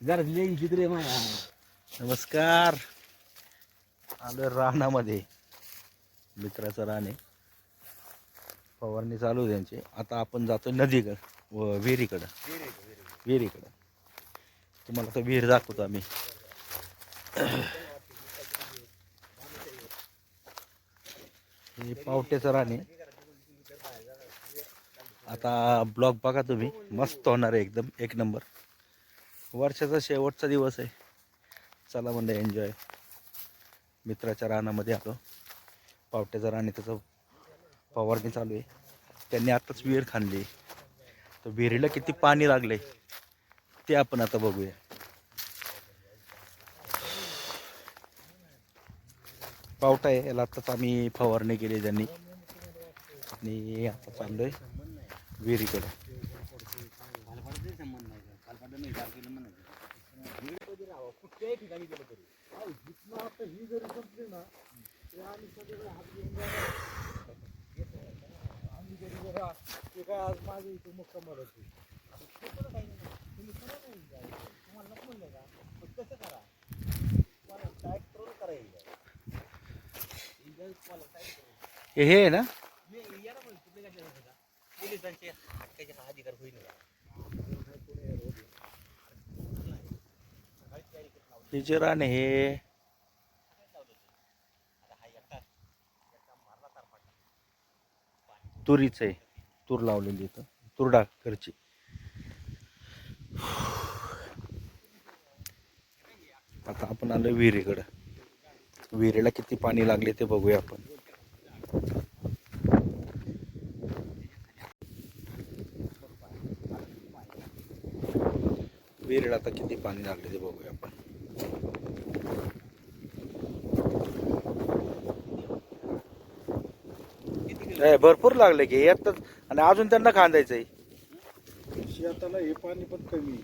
जरा लेन चित्रे माया. नमस्कार. आलो रानामध्ये. मित्राचं रान आहे. फवारणी चालू त्यांची. आता आपण जातो नदीकडं व विहिरीकडं. विहिरीकडं. तुम्हाला तर विहीर दाखवतो आम्ही. हे पावट्याचं रान आहे. आता ब्लॉग बघा तुम्ही. मस्त होणार आहे एकदम. एक नंबर. वर्षाचा शेवटचा दिवस आहे. चला म्हणलं एन्जॉय मित्राच्या रानामध्ये आलो. पावट्याचं रान त्याचं फवारणी चालू आहे. त्यांनी आत्ताच विहीर खाणली तर विहिरीला किती पाणी लागले ते आपण आता बघूया. पावटा आहे याला आत्ताच आम्ही फवारणी केली त्यांनी. आणि आता चाललोय विहिरीकडे. कुठल्याही ठिकाणी गेलं तरी ही जरी संपली ना ते आम्ही सगळे हात घेऊन जाणार. आम्ही जरी जरा ते काय आज माझ्या इथं मुक्कामाला होते. ते पण काही नाही. तुम्ही करा नाही जाय. तुम्हाला नको म्हणलं का पण कसं करा तुम्हाला टाईट करून करायचं Enjoy तुम्हाला tight करून. हे हे ना मी याला म्हणतो तुम्ही काय करायचं का? पोलिसांचे हक्काचे हा अधिकार होईल का हे रान हे. तुरीचं आहे. तूर लावलेली इथं. तुरडा घरची आता आपण आलो विहिरीकडं. विहिरीला किती पाणी लागले ते बघूया आपण. विहिरीला आता किती पाणी लागले ते बघूया आपण. नाही, भरपूर लागले की येतात आणि अजून त्यांना खांदायचंय शेताला हे पाणी पण कमी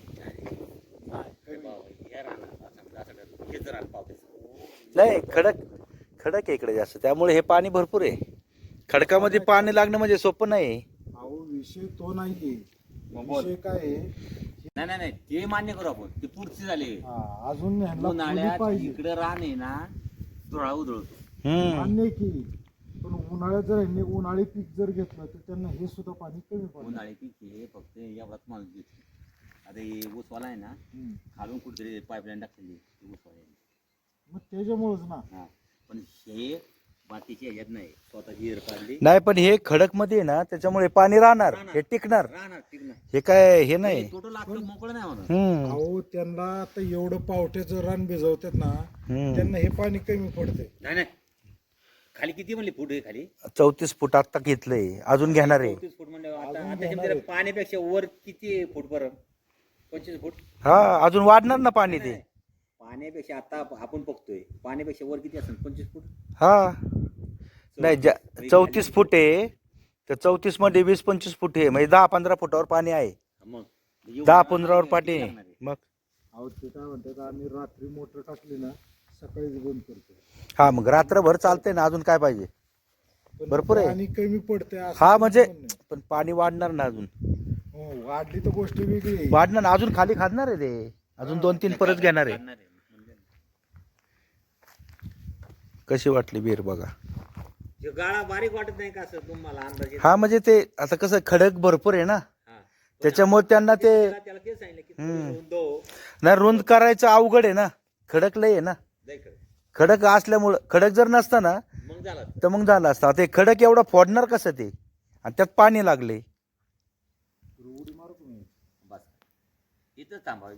नाही खडक खडक आहे इकडे जास्त. त्यामुळे हे पाणी भरपूर आहे. खडकामध्ये पाणी लागणं म्हणजे सोपं नाही. अहो विषय तो बोल. विषय काय आहे? नाही नाही नाही ते मान्य करू आपण. ते पुढचे झाले. हा, अजून ह्यांना उन्हाळ्यात पाहिजे. इकडे रान आहे ना धुळा उधळतो. हम्म. मान्य की पण उन्हाळ्यात जर ह्यांनी उन्हाळी पीक जर घेतलं तर त्यांना हे सुद्धा पाणी कमी उन्हाळी पीक हे फक्त एवढाच माणूस घेतो आता हे ऊसवाला आहे ना हम्म. खालून कुठेतरी पाईपलाईन टाकलेली ऊसवाला मग त्याच्यामुळेच ना. हा. पण हे ह्याच्यात नाही. स्वतः हिर काढली नाही पण हे खडकमध्ये ना त्याच्यामुळे पाणी राहणार. हे टिकणार. राहणार टिकणार. हे काय हे नाही. टोटल लागतं मोकळं नाही म्हणून हम्म. अहो त्यांना आता एवढं पावट्याचं रान भिजवतात ना हम्म. त्यांना हे पाणी कमी पडते नाही नाही. खाली किती म्हणली फूट आहे खाली? चौतीस फूट आता घेतलंय. अजून घेणार आहे. चौतीस फूट आता आता. पाण्यापेक्षा वर किती फूट बरं? पंचवीस फूट? हा अजून वाढणार ना पाणी ते. पाण्यापेक्षा आता आपण बघतोय. पाण्यापेक्षा वर किती असेल? पंचवीस फूट? हा. नाही ज्या चौतीस फूट आहे तर चौतीसमध्ये वीस पंचवीस फूट आहे म्हणजे दहा पंधरा फुटावर पाणी आहे मग दहा पंधरावर पाणी आहे? मग अहो ते काय म्हणतात आम्ही रात्री मोटर टाकली ना सकाळीच बंद करतो हा मग रात्रभर चालतंय ना अजून काय पाहिजे पण भरपूर आहे. पाणी कमी पडते हा म्हणजे. पण पाणी वाढणार ना अजून हो वाढली तर गोष्ट वेगळी आहे. वाढणार ना अजून खाली खाणार आहे ते अजून दोन तीन परत घेणार आहे. म्हणजे कशी वाटली बीर बघा हे गाळा बारीक वाटत नाही का असं तुम्हाला अंदाज? हा म्हणजे ते आता कसं खडक भरपूर आहे ना? हा. त्याच्यामुळे त्यांना ते त्याला त्याला तेच सांगितलं की हम्म. तू दो ना रुंद करायचं अवघड आहे ना? खडक लय आहे ना? खरं. खडक. असल्यामुळं खडक जर नसता ना मग झालं तर मग झालं असतं. आता हे खडक एवढं फोडणार कसं ते? आणि त्यात पाणी लागले. बस. इथंच थांबा.